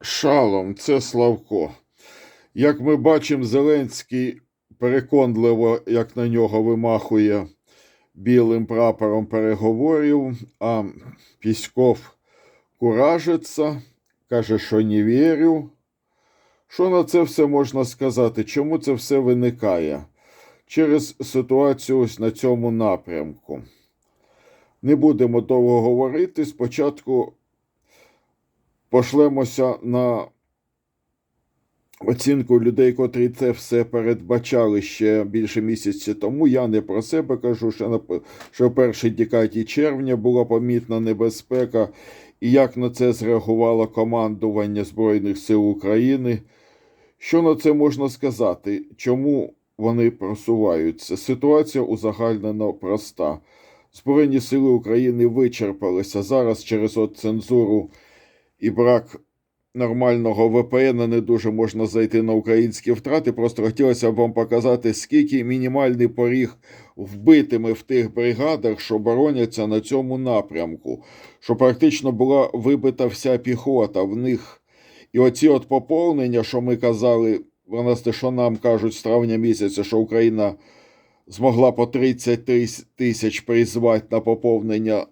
Шалом, це Славко. Як ми бачимо, Зеленський переконливо, як на нього вимахує білим прапором переговорів, а Піськов куражиться, каже, що не вірю. Що на це все можна сказати? Чому це все виникає? Через ситуацію ось на цьому напрямку. Не будемо довго говорити. Спочатку пошлемося на оцінку людей, котрі це все передбачали ще більше місяця тому. Я не про себе кажу, що, на, що в першій декаді червня була помітна небезпека, і як на це зреагувало командування Збройних сил України. Що на це можна сказати? Чому вони просуваються? Ситуація узагальнено проста. Збройні сили України вичерпалися зараз через от цензуру і брак нормального ВПН не дуже можна зайти на українські втрати. Просто хотілося б вам показати, скільки мінімальний поріг вбитими в тих бригадах, що бороняться на цьому напрямку, що практично була вибита вся піхота в них. І оці от поповнення, що ми казали, власне, що нам кажуть з травня місяця, що Україна змогла по 30 тисяч призвати на поповнення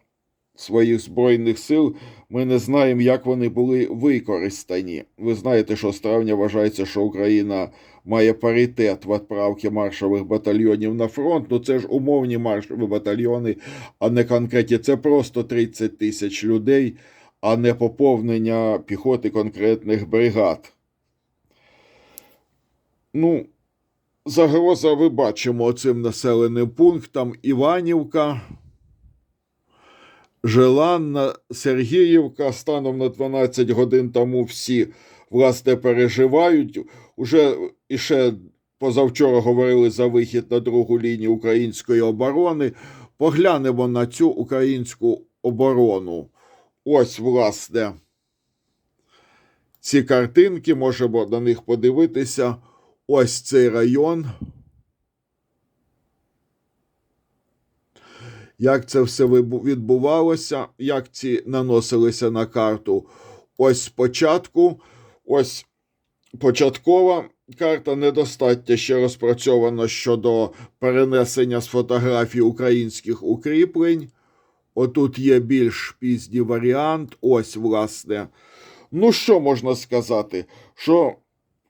своїх збройних сил, ми не знаємо, як вони були використані. Ви знаєте, що з травня вважається, що Україна має паритет в відправці маршових батальйонів на фронт. Ну це ж умовні маршові батальйони, а не конкретні. Це просто 30 тисяч людей, а не поповнення піхоти конкретних бригад. Ну, загроза ви бачимо цим населеним пунктам Іванівка. Желанна, Сергіївка станом на 12 годин тому всі власне переживають. Уже іще позавчора говорили за вихід на другу лінію української оборони. Поглянемо на цю українську оборону. Ось, власне, ці картинки, можемо на них подивитися. Ось цей район. Як це все відбувалося, як ці наносилися на карту. Ось спочатку, ось початкова карта недостатньо ще розпрацьована щодо перенесення з фотографій українських укріплень. Отут є більш пізній варіант. Ось, власне. Ну, що можна сказати? Що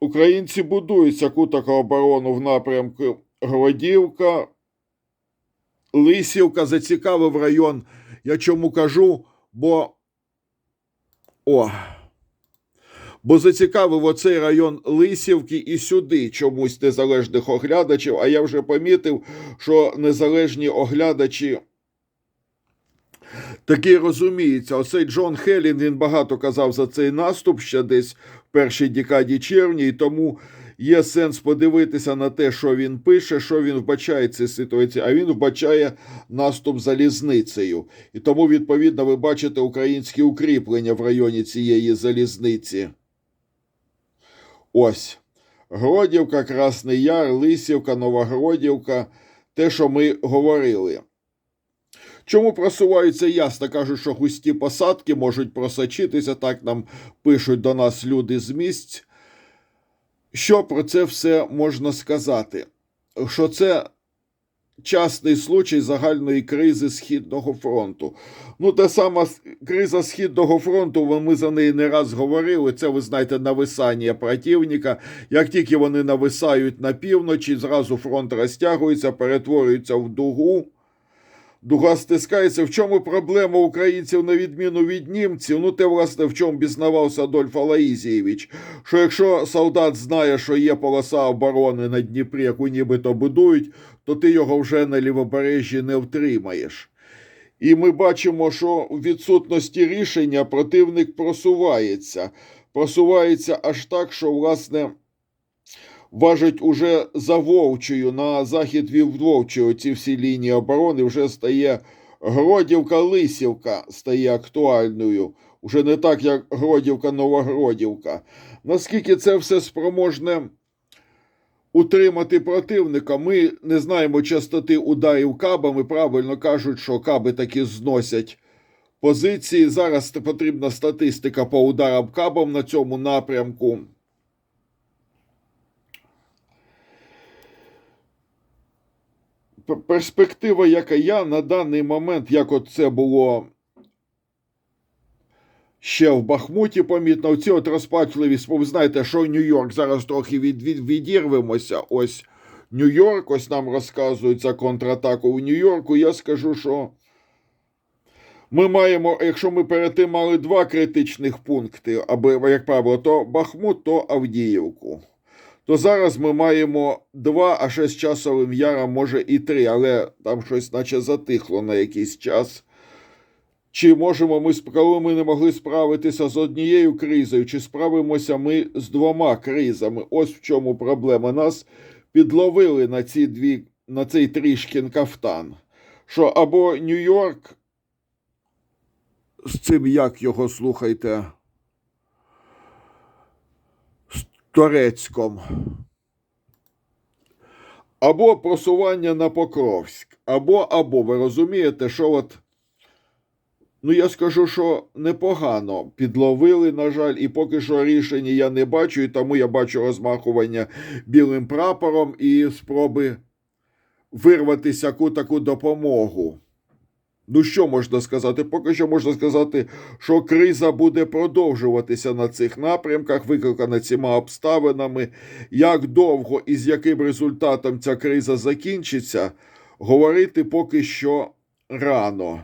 українці будують таку оборону в напрямку Гродівка, Лисівка зацікавив район. Я чому кажу, бо. О. Бо зацікавив оцей район Лисівки і сюди чомусь незалежних оглядачів. А я вже помітив, що незалежні оглядачі таки розуміються. Оцей Джон Хелін він багато казав за цей наступ ще десь в першій декаді червня, і тому є сенс подивитися на те, що він пише, що він вбачає ці ситуації, а він вбачає наступ залізницею. І тому, відповідно, ви бачите українські укріплення в районі цієї залізниці. Ось. Гродівка, Красний Яр, Лисівка, Новогродівка. Те, що ми говорили. Чому просуваються ясно? Кажуть, що густі посадки можуть просочитися, так нам пишуть до нас люди з місць. Що про це все можна сказати? Що це частний случай загальної кризи Східного фронту. Ну, та сама криза Східного фронту, ми за неї не раз говорили. Це, ви знаєте, нависання противника. Як тільки вони нависають на півночі, зразу фронт розтягується, перетворюється в дугу. Дуга стискається. В чому проблема українців на відміну від німців? Ну, те, власне, в чому бізнавався Адольф Алаїзійович, що якщо солдат знає, що є полоса оборони на Дніпрі, яку нібито будують, то ти його вже на лівобережжі не втримаєш. І ми бачимо, що в відсутності рішення противник просувається. Просувається аж так, що, власне важить уже за Вовчою на захід від Вовчої ці всі лінії оборони вже стає Гродівка, Лисівка стає актуальною. Уже не так, як Гродівка, Новогродівка. Наскільки це все спроможне утримати противника, ми не знаємо частоти ударів кабами. Правильно кажуть, що каби таки зносять позиції. Зараз потрібна статистика по ударам кабом на цьому напрямку. Перспектива, яка я на даний момент, як от це було ще в Бахмуті, помітно, оці от розпачливість, бо ви знаєте, що Нью-Йорк зараз трохи від, від, відірвемося. Ось Нью-Йорк, ось нам розказують за контратаку в Нью-Йорку. Я скажу, що ми маємо, якщо ми перед тим мали два критичних пункти, або, як правило, то Бахмут, то Авдіївку. То зараз ми маємо два, а ще з часовим яром, може і три, але там щось наче затихло на якийсь час. Чи можемо ми, коли ми не могли справитися з однією кризою, чи справимося ми з двома кризами? Ось в чому проблема. Нас підловили на ці дві, на цей трішкін кафтан. Що або Нью-Йорк з цим, як його слухайте, з Турецьком. Або просування на Покровськ, або, або, ви розумієте, що от, ну я скажу, що непогано підловили, на жаль, і поки що рішення я не бачу, і тому я бачу розмахування білим прапором і спроби вирватися таку допомогу. Ну, що можна сказати? Поки що можна сказати, що криза буде продовжуватися на цих напрямках, викликана цими обставинами. Як довго і з яким результатом ця криза закінчиться, говорити поки що рано.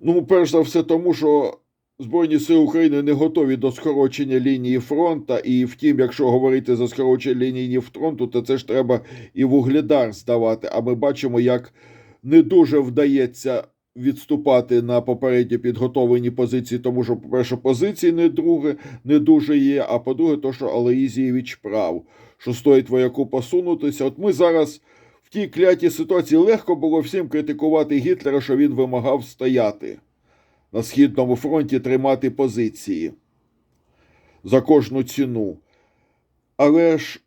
Ну, перш за все, тому що Збройні сили України не готові до скорочення лінії фронту, і втім, якщо говорити за скорочення лінії фронту, то це ж треба і вугледар здавати. А ми бачимо, як не дуже вдається відступати на попередньо підготовлені позиції, тому що, по-перше, позиції не друге, не дуже є. А по-друге, то, що Алеїзієвич прав, що стоїть вояку посунутися. От ми зараз в тій клятій ситуації легко було всім критикувати Гітлера, що він вимагав стояти на Східному фронті, тримати позиції за кожну ціну. Але ж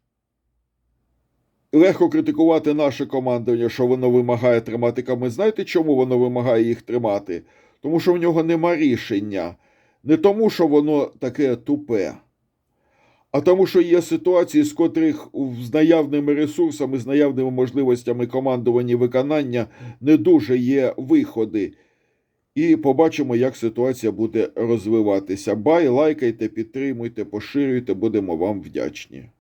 легко критикувати наше командування, що воно вимагає тримати ками. Знаєте, чому воно вимагає їх тримати? Тому що в нього нема рішення. Не тому, що воно таке тупе, а тому, що є ситуації, з котрих з наявними ресурсами, з наявними можливостями командування виконання не дуже є виходи. І побачимо, як ситуація буде розвиватися. Бай, лайкайте, підтримуйте, поширюйте, будемо вам вдячні.